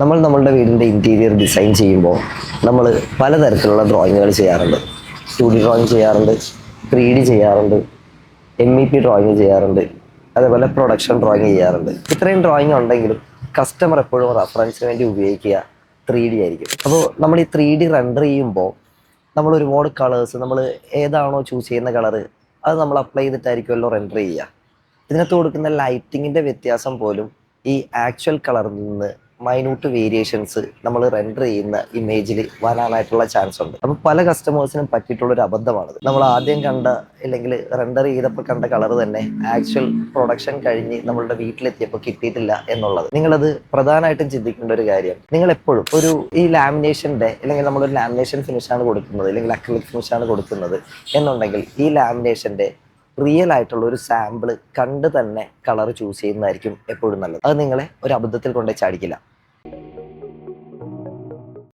നമ്മൾ നമ്മളുടെ വീടിന്റെ ഇന്റീരിയർ ഡിസൈൻ ചെയ്യുമ്പോൾ നമ്മൾ പലതരത്തിലുള്ള ഡ്രോയിങ്ങുകൾ ചെയ്യാറുണ്ട്. ടു ഡി ഡ്രോയിങ് ചെയ്യാറുണ്ട് ത്രീ ഡി ചെയ്യാറുണ്ട് എം ഇ പി ഡ്രോയിങ് ചെയ്യാറുണ്ട് അതേപോലെ പ്രൊഡക്ഷൻ ഡ്രോയിങ് ചെയ്യാറുണ്ട്. ഇത്രയും ഡ്രോയിങ് ഉണ്ടെങ്കിലും കസ്റ്റമർ എപ്പോഴും റെഫറൻസിന് വേണ്ടി ഉപയോഗിക്കുക ത്രീ ഡി ആയിരിക്കും. അപ്പോൾ നമ്മൾ ഈ ത്രീ ഡി റെൻഡർ ചെയ്യുമ്പോൾ നമ്മൾ ഒരുപാട് കളേഴ്സ് നമ്മൾ ഏതാണോ ചൂസ് ചെയ്യുന്ന കളറ് അത് നമ്മൾ അപ്ലൈ ചെയ്തിട്ടായിരിക്കുമല്ലോ റെൻഡർ ചെയ്യുക. ഇതിനകത്ത് കൊടുക്കുന്ന ലൈറ്റിങ്ങിന്റെ വ്യത്യാസം പോലും ഈ ആക്ച്വൽ കളറിൽ നിന്ന് മൈന്യൂട്ട് വേരിയേഷൻസ് നമ്മൾ റെൻഡർ ചെയ്യുന്ന ഇമേജിൽ വരാനായിട്ടുള്ള ചാൻസ് ഉണ്ട്. അപ്പോൾ പല കസ്റ്റമേഴ്സിനും പറ്റിയിട്ടുള്ള ഒരു അബദ്ധമാണിത്. നമ്മൾ ആദ്യം കണ്ട അല്ലെങ്കിൽ റെൻഡർ ചെയ്തപ്പോൾ കണ്ട കളർ തന്നെ ആക്ച്വൽ പ്രൊഡക്ഷൻ കഴിഞ്ഞ് നമ്മളുടെ വീട്ടിലെത്തിയപ്പോൾ കിട്ടിയിട്ടില്ല എന്നുള്ളത്. നിങ്ങളത് പ്രധാനമായിട്ടും ചിന്തിക്കേണ്ട ഒരു കാര്യം നിങ്ങൾ എപ്പോഴും ഒരു ഈ ലാമിനേഷന്റെ അല്ലെങ്കിൽ നമ്മളൊരു ലാമിനേഷൻ ഫിനിഷാണ് കൊടുക്കുന്നത് അല്ലെങ്കിൽ അക്രിലിക് ഫിനിഷാണ് കൊടുക്കുന്നത് എന്നുണ്ടെങ്കിൽ ഈ ലാമിനേഷന്റെ റിയൽ ആയിട്ടുള്ള ഒരു സാമ്പിൾ കണ്ട് തന്നെ കളർ ചൂസ് ചെയ്യുന്നതായിരിക്കും എപ്പോഴും നല്ലത്. അത് നിങ്ങളെ ഒരു അബദ്ധത്തിൽ കൊണ്ടേ ചാടിക്കില്ല